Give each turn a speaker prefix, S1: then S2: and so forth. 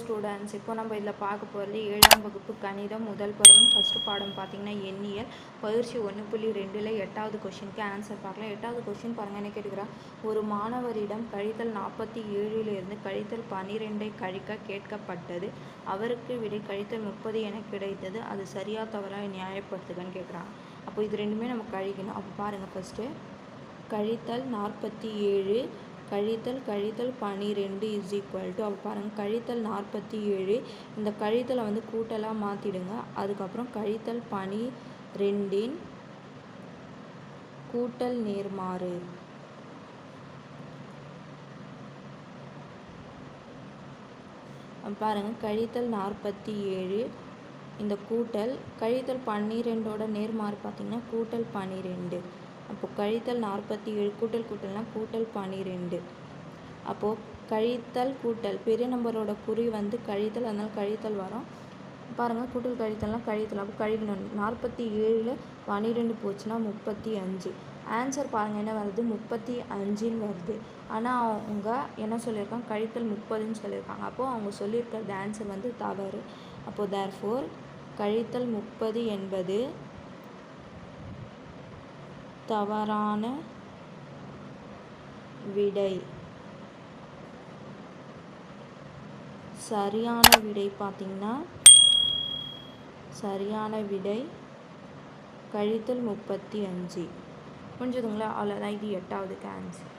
S1: Students இப்போ நம்ம இதில் பார்க்க போகிறது ஏழாம் வகுப்பு கணிதம் முதல் பருவம் ஃபஸ்ட்டு பாடம் பார்த்தீங்கன்னா எண்ணியல். பயிற்சி ஒன்று புள்ளி ரெண்டில் எட்டாவது கொஷினுக்கு ஆன்சர் பார்க்கலாம். எட்டாவது கொஷின் பாருங்கள் என்ன கேட்டுக்கிறா ஒரு மாணவரிடம் கழித்தல் நாற்பத்தி ஏழிலிருந்து கழித்தல் பன்னிரெண்டை கழிக்க கேட்கப்பட்டது. அவருக்கு விடை கழித்தல் முப்பது என கிடைத்தது. அது சரியா தவறா நியாயப்படுத்துகன்னு கேட்குறாங்க அப்போ இது ரெண்டுமே நம்ம கழிக்கணும். அப்போ பாருங்கள் ஃபஸ்ட்டு கழித்தல் நாற்பத்தி ஏழு கழித்தல் கழித்தல் பனிரெண்டு இஸ் ஈக்குவல் டு அப்போ பாருங்கள் கழித்தல் நாற்பத்தி ஏழு இந்த கழித்தலை வந்து கூட்டலாக மாற்றிடுங்க அதுக்கப்புறம் கழித்தல் பனி ரெண்டின் கூட்டல் நேர்மாறு. பாருங்கள் கழித்தல் நாற்பத்தி ஏழு இந்த கூட்டல் கழித்தல் பன்னிரெண்டோட நேர்மாறு பார்த்திங்கன்னா கூட்டல் பன்னிரெண்டு அப்போது கழித்தல் நாற்பத்தி ஏழு கூட்டல் கூட்டல்னால் கூட்டல் பன்னிரெண்டு அப்போது கழித்தல் கூட்டல் பெரிய நம்பரோட குறி வந்து கழித்தல் அதனால் கழித்தல் வரும். பாருங்கள் கூட்டல் கழித்தல்னால் கழித்தல். அப்போ கழிக்கணும் நாற்பத்தி ஏழில் பன்னிரெண்டு போச்சுன்னா முப்பத்தி அஞ்சு. ஆன்சர் பாருங்கள் என்ன வருது? முப்பத்தி அஞ்சுன்னு வருது. ஆனால் அவங்க என்ன சொல்லியிருக்காங்க? கழித்தல் முப்பதுன்னு சொல்லியிருக்காங்க. அப்போது அவங்க சொல்லியிருக்கிறது ஆன்சர் வந்து தவறு. அப்போது தேர் ஃபோர் கழித்தல் முப்பது என்பது தவறான விடை. சரியான விடை பார்த்திங்கன்னா சரியான விடை கழித்தல் முப்பத்தி அஞ்சு. புரிஞ்சுதுங்களா? அவ்வளோதான் இது எட்டாவது ஆன்சர்